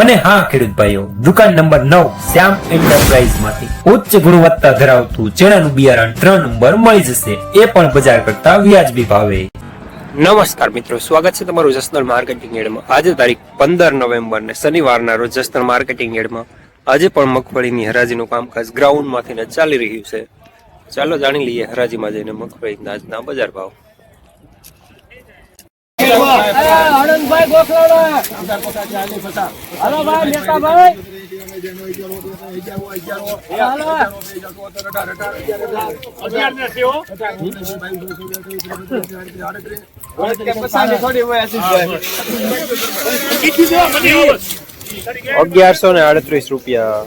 અને હા, ખેડૂત ભાઈઓ, દુકાન નંબર નવ, શ્યામ એન્ટરપ્રાઇઝમાંથી ઉચ્ચ ગુણવત્તા ધરાવતું ચણાનું બિયારણ ત્રણ નંબર મળી જશે. એ પણ બજાર કરતા વ્યાજબી ભાવે. નમસ્કાર મિત્રો, સ્વાગત છે તમારું જસનલ માર્કેટિંગ એડમાં. આજે તારીખ પંદર નવેમ્બર ને શનિવારના રોજ જસનલ માર્કેટિંગ એડમાં આજે પણ મગફળીની હરાજીનું કામકાજ ગ્રાઉન્ડમાંથી ને ચાલી રહ્યું છે. ચાલો જાણી લઈએ હરાજીમાં જઈને મગફળીના આજના બજાર ભાવ. આનંદભાઈ ગોખલાડા. ભાઈ નેતા ભાઈ. અગિયારસો ને આડત્રીસ રૂપિયા.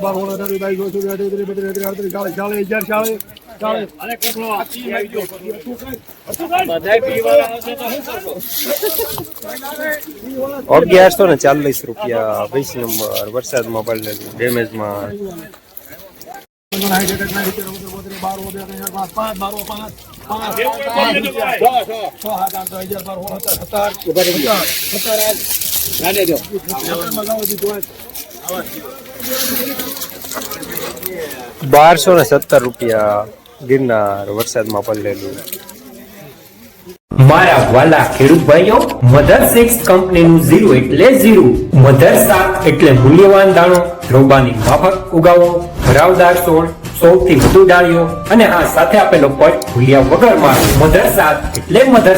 વાળોમાં અગિયારસો ને ચાલીસ રૂપિયા વીસ નંબર વરસાદમાં પડેલી ડેમેજમાં બારસો ને સત્તર રૂપિયા ગિરનાર વરસાદમાં પડેલું. મારા વાલા ખેડૂત ભાઈઓ મધર સિક્સ કંપનીનું ઝીરો એટલે ઝીરો. મધર સાત એટલે મૂલ્યવાન દાણો રોબાની માફક ઉગાવો ભરાવદાર છોડ સૌથી વધુ ડાળીઓ અને હા સાથે આપેલો પટ ભૂલ્યા વગરમાં મધર સાત એટલે મધર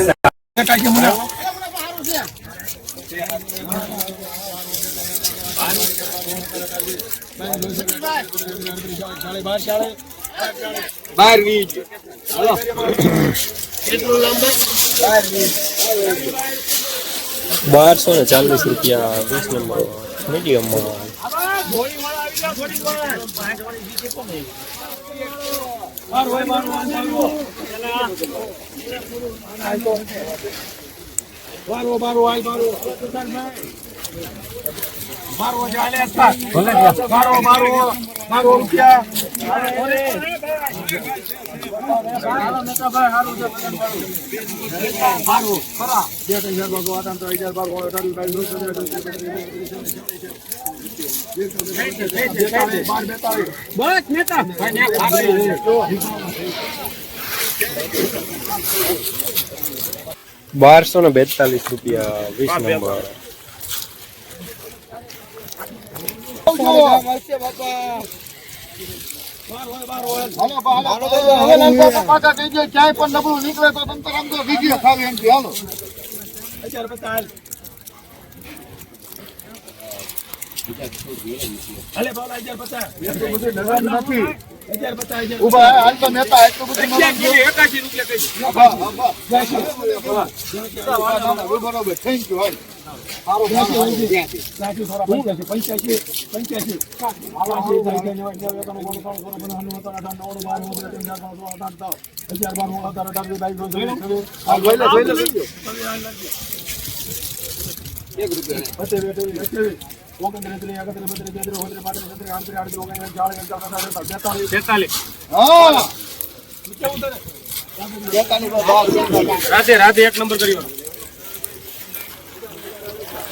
સાત બારસો ને ચાલીસ રૂપિયા વીસ નંબર મીડિયમમાં બારો બારો આય બારો બારો ચાલે બારો બારો બારો રૂપિયા. બસ નેતા. બારસો ને બેતાલીસ રૂપિયા વીસ નંબર. ક્યાંય પણ નબળું નીકળે તો તંત્ર આમ તો વીડિયો ખાવી એમ હાલો. ઊભા હાલ તો નેતા એટલું બધું બરોબર થેન્ક યુ એક નંબર કર્યો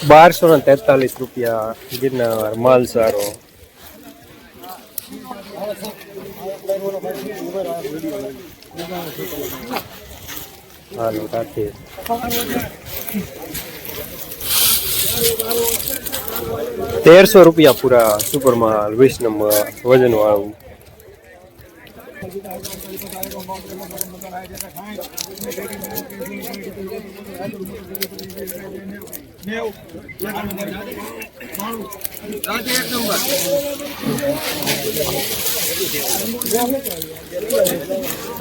બારસો ને તેતાલીસ રૂપિયા ગિરનાર માલ સારો હાલો રાખીએ. તેરસો રૂપિયા પૂરા સુપર માલ વીસ નંબર વજન વાળું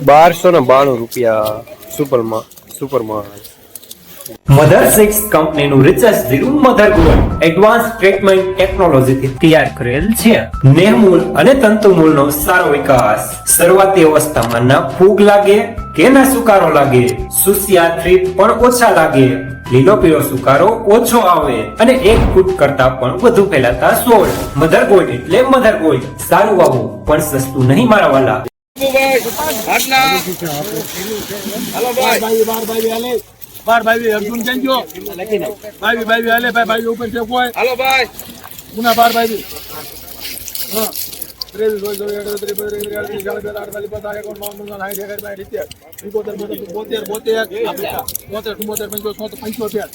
બારસો ને બાણું રૂપિયા સુપરમાં સુપરમાં મધર સિક્સ કંપનીનું રિસર્ચ ઝીરું મધર ગોલ્ડ એડવાન્સ ટ્રીટમેન્ટ ટેકનોલોજીથી તૈયાર કરેલ છે. નેહમૂલ અને તંતુમૂલનો સારો વિકાસ. શરૂઆતી અવસ્થામાં ના ફૂગ લાગે કે ના સુકારો લાગે. સુસિયા થ્રીપ પણ ઓછા લાગે. લીલો પીળો સુકારો ઓછો આવે અને એક ફૂટ કરતા પણ વધુ ફેલાતા સોળ. મધર ગોલ્ડ એટલે મધર ગોલ્ડ સારું વાવું, પણ સસ્તું નહીં મારા વાલા હાલો ભાઈ ભાઈ ભાઈ. બાર ભાઈ અર્જુન કેમ ગયો ભાઈ ભાઈ હાલે ભાઈ ભાઈ ઉપર છે કોઈ? હાલો ભાઈ. ગુના બાર ભાઈ હા. ત્રેવીસ હોય ચોવીસ અઠાવીસ ત્રીસ બત્રીસ ત્રીસ અડત્રીસ ચાલીસ અડતાલીસ પચાસ એકાવન બાવન પંચાવન સાઠ એકસઠ બાસઠ સિત્તેર એકોતેર બોતેર બોતેર બોતેર ચુમ્મોતેર પંચોતેર પંચોતેર.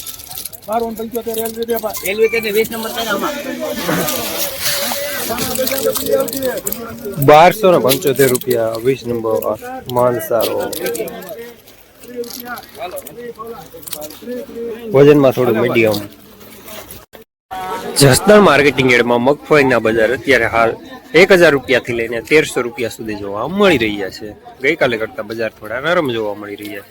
બાર પંચોતેર એલ રૂપિયા બારસો ને પંચોતેર રૂપિયા વીસ નંબર માલ સારો વજનમાં થોડું મીડિયમ. જસદણ માર્કેટિંગ એડમાં મગફળીના બજાર અત્યારે હાલ એક હજાર રૂપિયાથી લઈને તેરસો રૂપિયા સુધી જોવા મળી રહ્યા છે. ગઈકાલે કરતા બજાર થોડા નરમ જોવા મળી રહ્યા છે.